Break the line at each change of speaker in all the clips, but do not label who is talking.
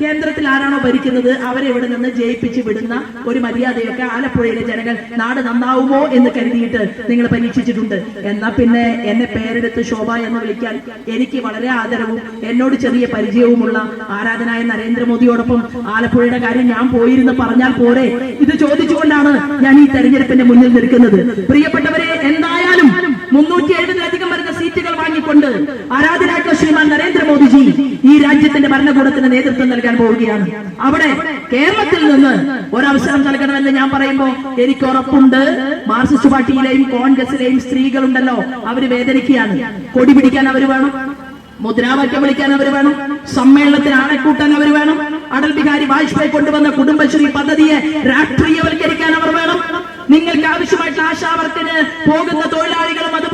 കേന്ദ്രത്തിൽ ആരാണോ ഭരിക്കുന്നത് അവരെ ഇവിടെ നിന്ന് ജയിപ്പിച്ച് വിടുന്ന ഒരു മര്യാദയൊക്കെ ആലപ്പുഴയിലെ ജനങ്ങൾ നാട് നന്നാവുമോ എന്ന് കരുതിയിട്ട് നിങ്ങൾ പരീക്ഷിച്ചിട്ടുണ്ട്. എന്നാ പിന്നെ എന്നെ പേരെടുത്ത് ശോഭ എന്ന് വിളിക്കാൻ എനിക്ക് വളരെ ആദരവും എന്നോട് ചെറിയ പരിചയവുമുള്ള ആരാധനായ നരേന്ദ്രമോദിയോടൊപ്പം ആലപ്പുഴയുടെ കാര്യം ഞാൻ പോയിരുന്ന് പറഞ്ഞാൽ പോരെ? ഇത് ചോദിച്ചുകൊണ്ടാണ് ഞാൻ ഈ തെരഞ്ഞെടുപ്പിന്റെ മുന്നിൽ നിൽക്കുന്നത്. പ്രിയപ്പെട്ടവരെ എന്തായാലും മുന്നൂറ്റി എഴുപതിലധികം വാങ്ങിക്കൊണ്ട് ആരാധനായിട്ടുള്ള ശ്രീമാൻ നരേന്ദ്രമോദിജി ഈ രാജ്യത്തിന്റെ ഭരണകൂടത്തിന് നേതൃത്വം നൽകാൻ പോവുകയാണ്. അവിടെ കേരളത്തിൽ നിന്ന് ഒരവസരം നൽകണമെന്ന് ഞാൻ പറയുമ്പോൾ എനിക്ക് ഉറപ്പുണ്ട്. മാർക്സിസ്റ്റ് പാർട്ടിയിലെയും കോൺഗ്രസിലെയും സ്ത്രീകളുണ്ടല്ലോ അവർ വേദനിക്കുകയാണ്. കൊടി പിടിക്കാൻ അവർ വേണം മുദ്രാവാക്യം വിളിക്കാൻ അവർ വേണം സമ്മേളനത്തിന് ആളെ കൂട്ടാൻ അവർ വേണം അടൽ ബിഹാരി വാജ്പേയി കൊണ്ടുവന്ന കുടുംബശ്രീ പദ്ധതിയെ രാഷ്ട്രീയവൽക്കരിക്കാൻ അവർ വേണം. നിങ്ങൾക്ക് ആവശ്യമായിട്ടുള്ള ആശാവർക്കിന് പോകുന്ന തൊഴിലാളികളും അതുപോലെ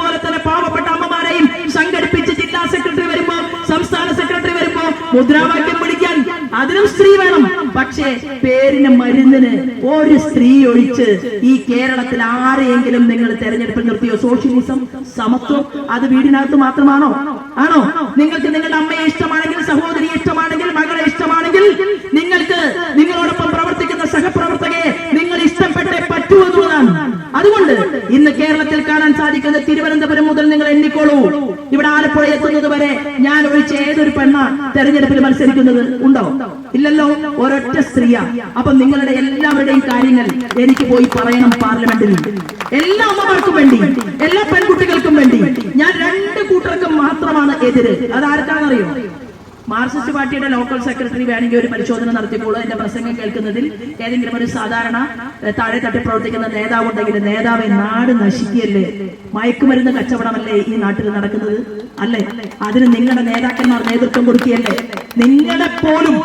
മുദ്രാവാക്യം പിടിക്കാൻ അതിനും സ്ത്രീ വേണം. പക്ഷേ പേരിന് മരുന്നിന് ഒരു സ്ത്രീ ഒഴിച്ച് ഈ കേരളത്തിൽ ആരെയെങ്കിലും നിങ്ങൾ തെരഞ്ഞെടുപ്പിൽ നിർത്തിയോ? സോഷ്യലിസം സമത്വം അത് വീടിനകത്ത് മാത്രമാണോ? ആണോ? നിങ്ങൾക്ക് നിങ്ങളുടെ അമ്മയെ ഇഷ്ടമാണെങ്കിൽ സഹോദരി ഇഷ്ടമാണെങ്കിൽ മകളെ ഇഷ്ടമാണെങ്കിൽ നിങ്ങൾക്ക് നിങ്ങളോടൊപ്പം പ്രവർത്തിക്കുന്ന സഹപ്രവർത്തകയെ നിങ്ങൾ ഇഷ്ടപ്പെട്ടേ പറ്റൂ എന്നുള്ളതാണ്. അതുകൊണ്ട് ഇന്ന് കേരളത്തിൽ കാണാൻ സാധിക്കുന്ന തിരുവനന്തപുരം മുതൽ നിങ്ങൾ എണ്ണിക്കോളൂ. ഇവിടെ ആലപ്പുഴ എത്തുന്നത് വരെ ഞാൻ ഒഴിച്ച് ഏതൊരു പെണ്ണ തെരഞ്ഞെടുപ്പിൽ മത്സരിക്കുന്നത് ഉണ്ടോ? ഇല്ലല്ലോ ഒരൊറ്റ സ്ത്രീയാ. അപ്പൊ നിങ്ങളുടെ എല്ലാവരുടെയും കാര്യങ്ങൾ എനിക്ക് പോയി പറയണം പാർലമെന്റിൽ. എല്ലാ അമ്മമാർക്കും വേണ്ടി എല്ലാ പെൺകുട്ടികൾക്കും വേണ്ടി ഞാൻ രണ്ട് കൂട്ടർക്കും മാത്രമാണ് എതിര്. അത് ആർക്കാണെന്നറിയോ? മാർക്സിസ്റ്റ് പാർട്ടിയുടെ ലോക്കൽ സെക്രട്ടറി വേണമെങ്കിൽ ഒരു പരിശോധന നടത്തിയപ്പോൾ എന്റെ പ്രസംഗം കേൾക്കുന്നതിൽ ഏതെങ്കിലും ഒരു സാധാരണ താഴെ തട്ടി പ്രവർത്തിക്കുന്ന നേതാവ് ഉണ്ടെങ്കിൽ നേതാവെ നാട് നശിക്കുകയല്ലേ? മയക്കുമരുന്ന് കച്ചവടമല്ലേ ഈ നാട്ടിൽ നടക്കുന്നത്? അല്ലേ? അതിന് നിങ്ങളുടെ നേതാക്കന്മാർ നേതൃത്വം കൊടുക്കുകയല്ലേ? നിങ്ങളെ പോലും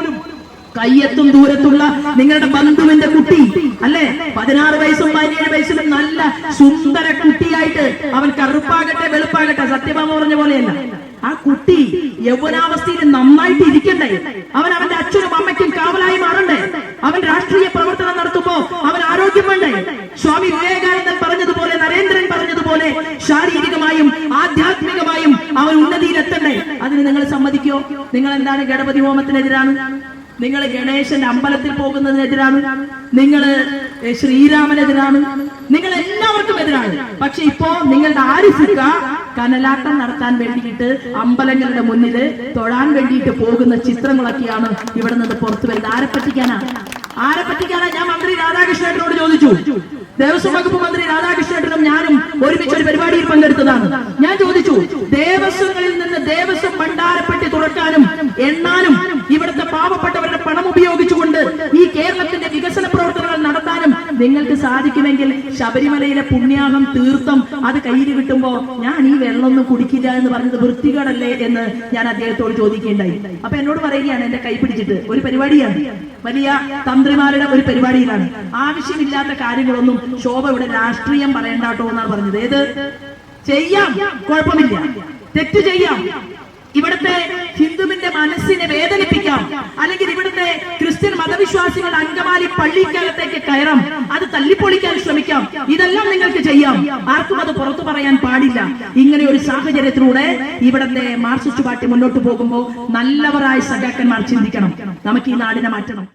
കയ്യെത്തും ദൂരത്തുള്ള നിങ്ങളുടെ ബന്ധുവിന്റെ കുട്ടി അല്ലേ? പതിനാറ് വയസ്സും പതിനേഴ് വയസ്സും നല്ല സുന്ദര കുട്ടിയായിട്ട് അവൻ കറുപ്പാകട്ടെ വെളുപ്പാകട്ടെ സത്യഭാമ പറഞ്ഞ പോലെയല്ല. ആ കുട്ടി യൗവനാവസ്ഥയിൽ നന്നായിട്ട് ഇരിക്കണ്ടേ അവൻ അവന്റെ അച്ഛനും അമ്മയ്ക്കും കാവലായി മാറണ്ടേ? അവൻ രാഷ്ട്രീയ പ്രവർത്തനം നടത്തുമ്പോ അവൻ ആരോഗ്യം വേണ്ടേ? സ്വാമി വിവേകാനന്ദൻ പറഞ്ഞതുപോലെ നരേന്ദ്രൻ പറഞ്ഞതുപോലെ ശാരീരികമായും ആധ്യാത്മികമായും അവൻ ഉന്നതിയിലെത്തണ്ടേ? അതിന് നിങ്ങൾ സമ്മതിക്കോ? നിങ്ങൾ എന്താണ് ഗണപതി ഹോമത്തിനെതിരാണ്? നിങ്ങൾ ഗണേശന്റെ അമ്പലത്തിൽ പോകുന്നതിനെതിരാണ്? നിങ്ങൾ ശ്രീരാമനെതിരാണ്? നിങ്ങൾ എല്ലാവർക്കും എതിരാണ്. പക്ഷെ ഇപ്പോ നിങ്ങളുടെ ആരിഫിക്ക കനലാട്ടം നടത്താൻ വേണ്ടിയിട്ട് അമ്പലങ്ങളുടെ മുന്നിൽ തൊഴാൻ വേണ്ടിയിട്ട് പോകുന്ന ചിത്രങ്ങളൊക്കെയാണ് ഇവിടെ നിന്ന് പുറത്തു വരുന്നത്. ആരെ പറ്റിക്കാനാ? ആരെ പറ്റിക്കാനാ? ഞാൻ മന്ത്രി രാധാകൃഷ്ണേട്ടനോട് ചോദിച്ചു. ദേവസ്വം വകുപ്പ് മന്ത്രി രാധാകൃഷ്ണേട്ടനും ഞാനും ഒരുമിച്ച് ഒരു പരിപാടിയിൽ പങ്കെടുത്തതാണ്. ഞാൻ ചോദിച്ചു ദേവസ്വങ്ങളിൽ നിന്ന് നിങ്ങൾക്ക് സാധിക്കുമെങ്കിൽ ശബരിമലയിലെ പുണ്യാഹം തീർത്ഥം അത് കയ്യിൽ കിട്ടുമ്പോ ഞാൻ ഈ വെള്ളമൊന്നും കുടിക്കില്ല എന്ന് പറഞ്ഞത് വൃത്തികേടല്ലേ എന്ന് ഞാൻ അദ്ദേഹത്തോട് ചോദിക്കുകയുണ്ടായി. അപ്പൊ എന്നോട് പറയുകയാണ് എന്റെ കൈ പിടിച്ചിട്ട്. ഒരു പരിപാടിയാണ്. വലിയ തന്ത്രിമാരുടെ ഒരു പരിപാടിയിലാണ്. ആവശ്യമില്ലാത്ത കാര്യങ്ങളൊന്നും ശോഭ ഇവിടെ രാഷ്ട്രീയം പറയണ്ടാട്ടോ എന്നാണ് പറഞ്ഞത്. ഏത്? ചെയ്യാം. കുഴപ്പമില്ല. തെറ്റ് ചെയ്യാം. ഇവിടുത്തെ ഹിന്ദുവിന്റെ മനസ്സിനെ വേദനിപ്പിക്കാം. അല്ലെങ്കിൽ ഇവിടുത്തെ ക്രിസ്ത്യൻ മതവിശ്വാസികൾ അങ്കമാലി പള്ളിക്കകത്തേക്ക് കയറാം. അത് തല്ലിപ്പൊളിക്കാൻ ശ്രമിക്കാം. ഇതെല്ലാം നിങ്ങൾക്ക് ചെയ്യാം. ആർക്കും അത് പുറത്തു പറയാൻ പാടില്ല. ഇങ്ങനെ ഒരു സാഹചര്യത്തിലൂടെ ഇവിടത്തെ മാർക്സിസ്റ്റ് പാർട്ടി മുന്നോട്ട് പോകുമ്പോൾ നല്ലവരായ സഖാക്കന്മാർ ചിന്തിക്കണം. നമുക്ക് ഈ നാടിനെ മാറ്റണം.